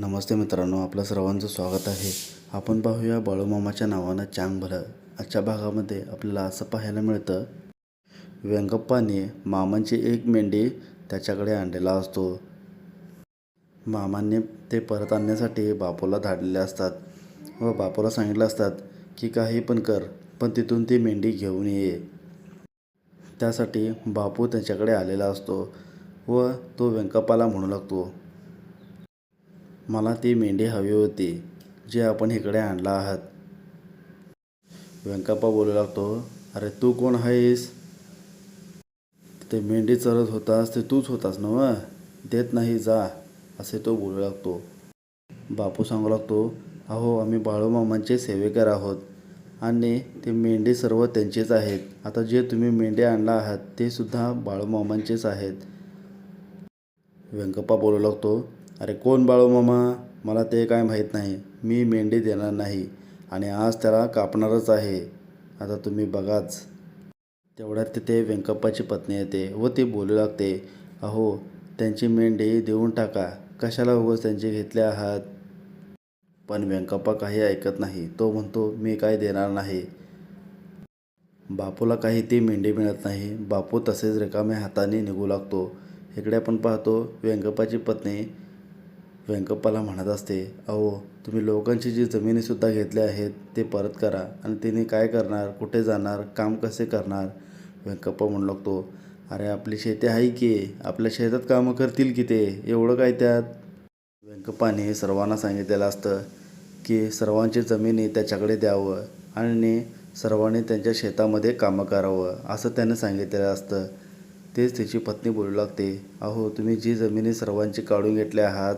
नमस्ते मित्रांनो आपलं सर्वांचं स्वागत आहे. आपण पाहूया बाळूमामाच्या नावानं चांग भलं. आजच्या भागामध्ये आपल्याला असं पाहायला मिळतं व्यंगप्पाने मामांची एक मेंढी त्याच्याकडे आणलेला असतो. मामांनी ते परत आणण्यासाठी बापूला धाडलेले असतात व बापूला सांगितलं असतात की काही पण कर पण तिथून ती मेंढी घेऊन ये. त्यासाठी बापू त्याच्याकडे आलेला असतो व तो व्यंकप्पाला म्हणू लागतो मला ती मेंढी हवी होती जी आपण इकडे आणला आहात. व्यंकप्पा बोलू लागतो अरे तू कोण आहेस? ते मेंढी चरत होतास ते तूच होतास ना व देत नाही जा असे तो बोलू लागतो. बापू सांगू लागतो अहो आम्ही बाळूमामांचे सेवेकर आहोत आणि ते मेंढी सर्व त्यांचेच आहेत. आता जे तुम्ही मेंढे आणला आहात ते सुद्धा बाळूमामांचेच आहेत. व्यंकप्पा बोलू लागतो अरे कोण बाळू मामा? मला ते काय माहीत नाही. मी मेंढी देणार नाही आणि आज त्याला कापणारच आहे. आता तुम्ही बघाच. तेवढ्यात तिथे व्यंकप्पाची पत्नी येते व ती बोलू लागते अहो त्यांची मेंढी देऊन टाका. कशाला उगाच त्यांची घेतले आहात? पण व्यंकप्पा काही ऐकत नाही. तो म्हणतो मी काय देणार नाही. बापूला काही ती मेंढी मिळत नाही. बापू तसेच रिकाम्या हाताने निघू लागतो. इकडे आपण पाहतो व्यंकप्पाची पत्नी व्यंकप्पाला म्हणत असते अहो तुम्ही लोकांची जी जमिनीसुद्धा घेतल्या आहेत ते परत करा. आणि तिने काय करणार? कुठे जाणार? काम कसे करणार? व्यंकप्पा म्हणू लागतो अरे आपली शेती आहे की? आपल्या शेतात कामं करतील की ते? एवढं काय त्यात? व्यंकप्पाने सर्वांना सांगितलेलं असतं की सर्वांची जमिनी त्याच्याकडे द्यावं आणि सर्वांनी त्यांच्या शेतामध्ये कामं करावं असं त्यानं सांगितलेलं असतं. तेच त्याची पत्नी बोलू लागते अहो तुम्ही जी जमिनी सर्वांची काढून घेतल्या आहात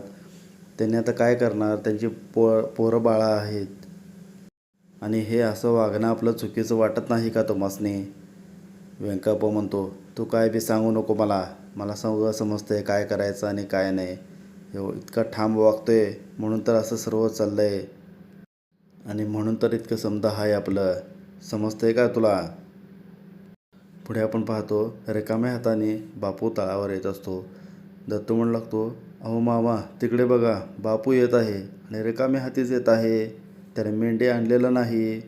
त्यांनी आता काय करणार? त्यांची पो पोरं बाळा आहेत. आणि हे असं वागणं आपलं चुकीचं वाटत नाही का तुम्हासनी व्यंकप्पा म्हणतो तू काय बी सांगू नको मला. मला सगळं आहे काय करायचं आणि काय नाही. एव इतका ठाम आहे म्हणून तर असं सर्व चाललं आहे आणि म्हणून तर इतकं समजा आहे आपलं. समजतं आहे का तुला? पुढे आपण पाहतो रिकाम्या हाताने बापू तळावर येत असतो. दत्तू म्हणू लागतो अहो मामा तिकडे बघा बापू येत आहे आणि रिकाम्या हातीच येत आहे. त्याने मेंढे आणलेलं नाही.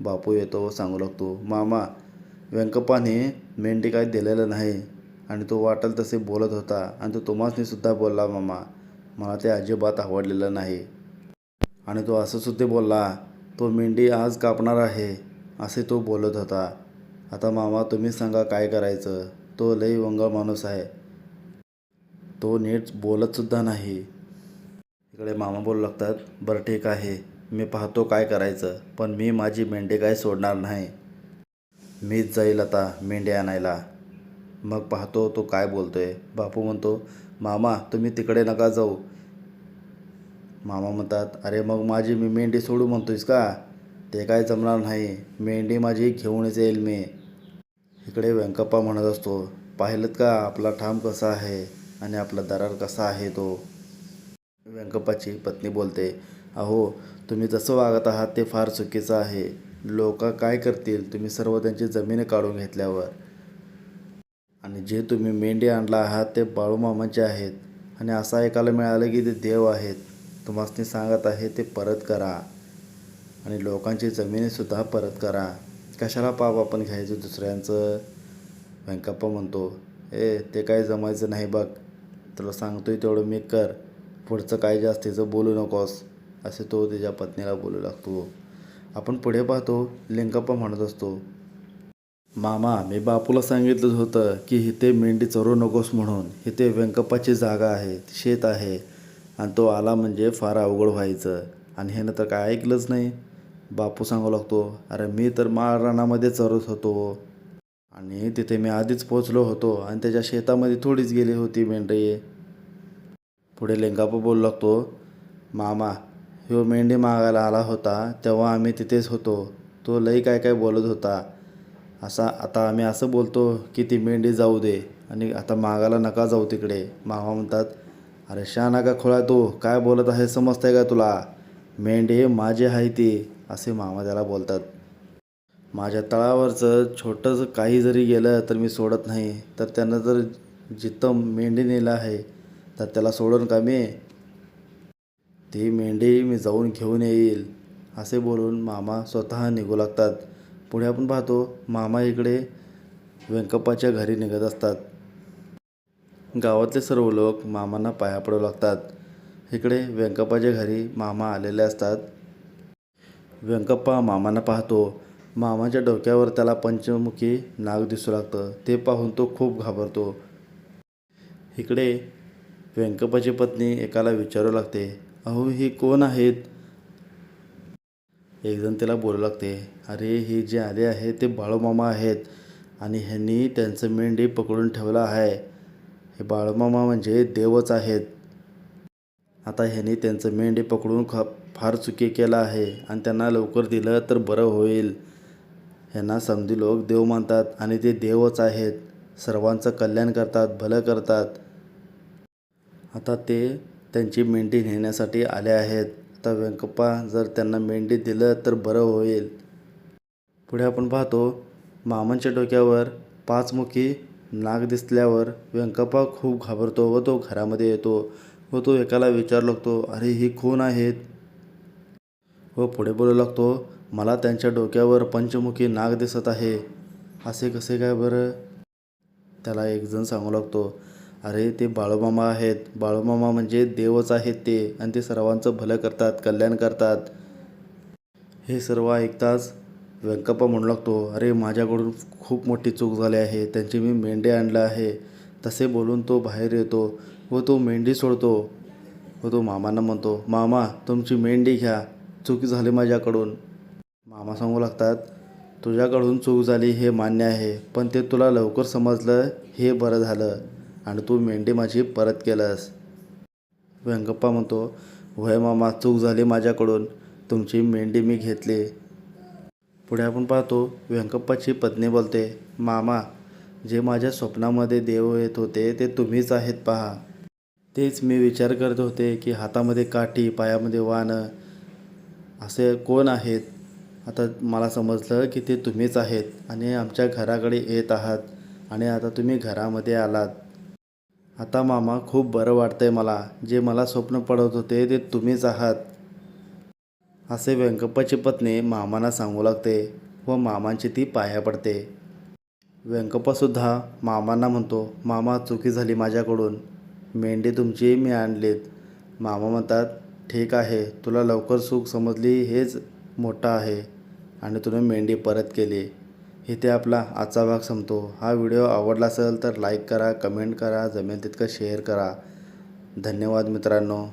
बापू येतो सांगू लागतो मामा व्यंकप्पाने मेंढी काय दिलेलं नाही. आणि तो वाटेल तसे बोलत होता आणि तो तुम्हासनीसुद्धा बोलला मामा मला ते अजिबात आवडलेलं नाही. आणि तो असंसुद्धा बोलला तो मेंढी आज कापणार आहे असे तो बोलत होता. आता मामा तुम्ही सांगा काय करायचं? तो लई वंगळ माणूस आहे. तो नीट बोलतसुद्धा नाही. इकडे मामा बोलू लागतात बरं ठीक आहे मी पाहतो काय करायचं पण मी माझी मेंढी काय सोडणार नाही. मीच जाईल आता मेंढी आणायला. मग पाहतो तो काय बोलतो आहे बापू म्हणतो मामा तुम्ही तिकडे नका जाऊ. मामा म्हणतात अरे मग माझी मी मेंढी सोडू म्हणतोयस का? ते काय जमणार नाही. मेंढी माझी घेऊनच येईल मी. इकडे व्यंकप्पा म्हणत असतो पाहिलं का? आपला ठाम कसा आहे? आणि आपला दरार कसा आहे तो? व्यंकप्पाची पत्नी बोलते अहो तुम्ही जसं वागत आहात ते फार चुकीचं आहे. लोक काय करतील? तुम्ही सर्व त्यांची जमीन काढून घेतल्यावर. आणि जे तुम्ही मेंढी आणला आहात ते बाळूमामाचे आहेत. आणि असं ऐकायला मिळालं की ते देव आहेत. तुम्हासनी सांगत आहे ते परत करा. आणि लोकांची जमिनीसुद्धा परत करा. कशाला पाप आपण घ्यायचं दुसऱ्यांचं? व्यंकप्पा म्हणतो ए ते काय जमायचं नाही बघ. तुला सांगतोय तेवढं मी कर. पुढचं काय जास्तीचं बोलू नकोस. असे तो त्याच्या पत्नीला बोलू लागतो. आपण पुढे पाहतो. लिंकप्पा म्हणत असतो. मामा मी बापूला सांगितलं होतं की इथे मेंढी चरू नकोस म्हणून. इथे व्यंकप्पाची जागा आहे. शेत आहे. आणि तो आला म्हणजे फार अवघड व्हायचं. आणि ह्यानं तर काय ऐकलंच नाही. बापू सांगू लागतो अरे मी तर माळ रानामध्ये चरत होतो. आणि तिथे मी आधीच पोचलो होतो आणि त्याच्या शेतामध्ये थोडीच गेली होती मेंढी पुढे लिंगापा बोलू लागतो मामा ह्यो मेंढी मागायला आला होता तेव्हा आम्ही तिथेच होतो. तो लई काय काय बोलत होता. असा आता आम्ही असं बोलतो की ती मेंढी जाऊ दे आणि आता मागायला नका जाऊ तिकडे. मामा म्हणतात अरे शा नका खोळा तू? काय बोलत आहे? समजतंय का तुला? मेंढी माझी आहे ती असे मामा त्याला बोलतात. माझ्या तळावरचं छोटंसं काही जरी गेलं तर मी सोडत नाही. तर त्यांना जर जिथं मेंढी नेलं आहे तर त्याला सोडून का मी? ती मेंढी मी जाऊन घेऊन येईल असे बोलून मामा स्वतः निघू लागतात. पुढे आपण पाहतो मामा इकडे व्यंकप्पाच्या घरी निघत असतात. गावातले सर्व लोक मामांना पाया पडू लागतात. इकडे व्यंकप्पाच्या घरी मामा आलेले असतात. व्यंकप्पा मामांना पाहतो. मामाच्या डोक्यावर त्याला पंचमुखी नाग दिसू लागतं. ते पाहून तो खूप घाबरतो. इकडे व्यंकप्पाची पत्नी एकाला विचारू लागते अहो ही कोण आहेत? एकजण तिला बोलू लागते अरे हे जे आले आहे ते बाळूमामा आहेत आणि ह्यांनी त्यांचं मेंढी पकडून ठेवलं आहे. हे बाळूमामा म्हणजे देवच आहेत. आता ह्यांनी त्यांचं मेंढी पकडून ख फार चुकी केलं आहे आणि त्यांना लवकर दिलं तर बरं होईल. यांना समधी लोक देव मानतात आणि ते देवच आहेत. सर्वांचं कल्याण करतात भलं करतात. आता ते त्यांची मेंढी नेण्यासाठी आले आहेत. आता व्यंकप्पा जर त्यांना मेंढी दिलं तर बरं होईल. पुढे आपण पाहतो मामांच्या डोक्यावर पाचमुखी नाग दिसल्यावर व्यंकप्पा खूप घाबरतो व तो घरामध्ये येतो व तो एकाला विचारू लागतो अरे ही कोण आहेत? व पुढे बोलू लागतो मला त्यांच्या डोक्यावर पंचमुखी नाग दिसत आहे. असे कसे काय बरं? त्याला एकजण सांगू लागतो अरे ते बाळूमामा आहेत. बाळूमामा म्हणजे देवच आहेत ते आणि ते सर्वांचं भलं करतात कल्याण करतात. हे सर्व ऐकताच व्यंकप्पा म्हणू लागतो अरे माझ्याकडून खूप मोठी चूक झाली आहे. त्यांची मी मेंढे आणलं आहे. तसे बोलून तो बाहेर येतो व तो मेंढी सोडतो व तो मामांना म्हणतो मामा तुमची मेंढी घ्या. चूक झाली माझ्याकडून. मामा सांगू लागतात तुझ्याकडून चूक झाली हे मान्य आहे पण ते तुला लवकर समजलं हे बरं झालं आणि तू मेंढी माझी परत केलंस. व्यंकप्पा म्हणतो वय मामा चूक झाली माझ्याकडून तुमची मेंढी मी घेतली. पुढे आपण पाहतो व्यंकप्पाची पत्नी बोलते मामा जे माझ्या स्वप्नामध्ये देव येत होते ते तुम्हीच आहेत पहा. तेच मी विचार करत होते की हातामध्ये काठी पायामध्ये वाण असे कोण आहेत? आता मला समजलं की ते तुम्हीच आहेत आणि आमच्या घराकडे येत आहात आणि आता तुम्ही घरामध्ये आलात. आता मामा खूप बरं वाटतंय मला. जे मला स्वप्न पडत होते ते तुम्हीच आहात. असे व्यंकप्पाची पत्नी मामांना सांगू लागते व मामांची ती पाया पडते. व्यंकप्पासुद्धा मामांना म्हणतो मामा चुकी झाली माझ्याकडून. मेंढी तुमची मी आणलीत. मामा म्हणतात ठीक आहे तुला लवकर सुख समजली हेच मोठं आहे. आणि तुम्ही मेंढी परत केली. इथे आपला आजचा भाग संपतो. हा व्हिडिओ आवडला असेल तर लाईक करा कमेंट करा जमेल तितकं शेअर करा. धन्यवाद मित्रांनो.